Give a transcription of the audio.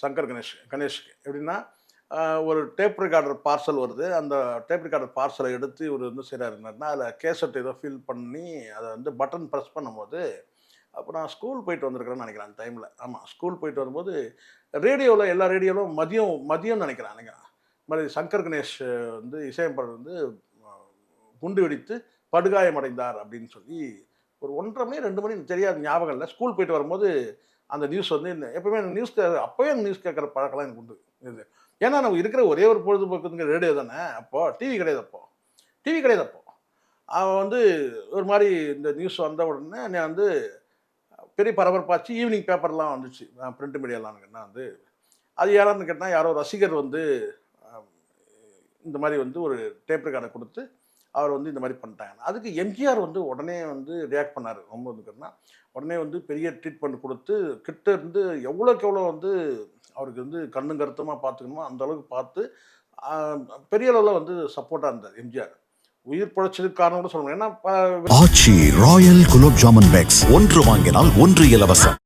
சங்கர் கணேஷ் கணேஷ்க்கு. எப்படின்னா ஒரு tape recorder parcel வருது. அந்த டேப் ரெக்கார்டர் பார்சலை எடுத்து இவர் வந்து செய்கிறாருன்னா அதில் கேசட் ஏதோ ஃபில் பண்ணி அதை வந்து பட்டன் ப்ரெஸ் பண்ணும்போது அப்போ நான் ஸ்கூல் போயிட்டு வந்திருக்கிறேன்னு நினைக்கிறேன் அந்த டைமில் ஆமாம் ஸ்கூல் போயிட்டு வரும்போது ரேடியோவில் எல்லா ரேடியோவிலும் மதியம் மதியம்னு நினைக்கிறேன் நினைக்கிறேன். மாதிரி சங்கர் கணேஷ் வந்து இசையமைப்பாளர் வந்து குண்டு வெடித்து படுகாயமடைந்தார் அப்படின்னு சொல்லி ஒரு ஒன்றரை மணி ரெண்டு மணி தெரியாது ஞாபகம் இல்லை. ஸ்கூல் போயிட்டு வரும்போது அந்த நியூஸ் வந்து இந்த எப்பவுமே நியூஸ் அப்போயே நியூஸ் கேட்குற பழக்கம்லாம் எனக்கு உண்டு. இது. ஏன்னா நம்ம இருக்கிற ஒரே ஒரு பொழுதுபோக்குங்க ரேடியோ தானே. அப்போ டிவி கிடையாது அப்போ. டிவி கிடையாது அப்போ. அவன் வந்து ஒரு மாதிரி இந்த நியூஸ் வந்த உடனே நான் வந்து பெரிய பரபரப்பாச்சு ஈவினிங் பேப்பர்லாம் வந்துச்சு. பிரிண்ட் மீடியாலாம் என்ன வந்து அது யாரான்னு கேட்டால் யாரோ ரசிகர் வந்து இந்த மாதிரி வந்து ஒரு டேப் ரெக்கார்டை கொடுத்து அவர் வந்து இந்த மாதிரி பண்ணிட்டாங்க. அதுக்கு எம்ஜிஆர் வந்து உடனே வந்து ரியாக்ட் பண்ணார். ரொம்ப வந்துக்கிறதுனா உடனே வந்து பெரிய ட்ரீட்மெண்ட் கொடுத்து கிட்ட இருந்து எவ்வளோக்கு எவ்வளோ வந்து அவருக்கு வந்து கண்ணும் கருத்தமாக பார்த்துக்கணுமோ அந்த அளவுக்கு பார்த்து பெரிய அளவில் வந்து சப்போர்ட்டாக இருந்தார் எம்ஜிஆர். உயிர் பிழைச்சதுக்கு காரணம் கூட சொல்லணும் ஏன்னா ஆச்சி ராயல் குலோப் ஜாமுன் பேக்ஸ் ஒன்று வாங்கினால் ஒன்று இலவசம்.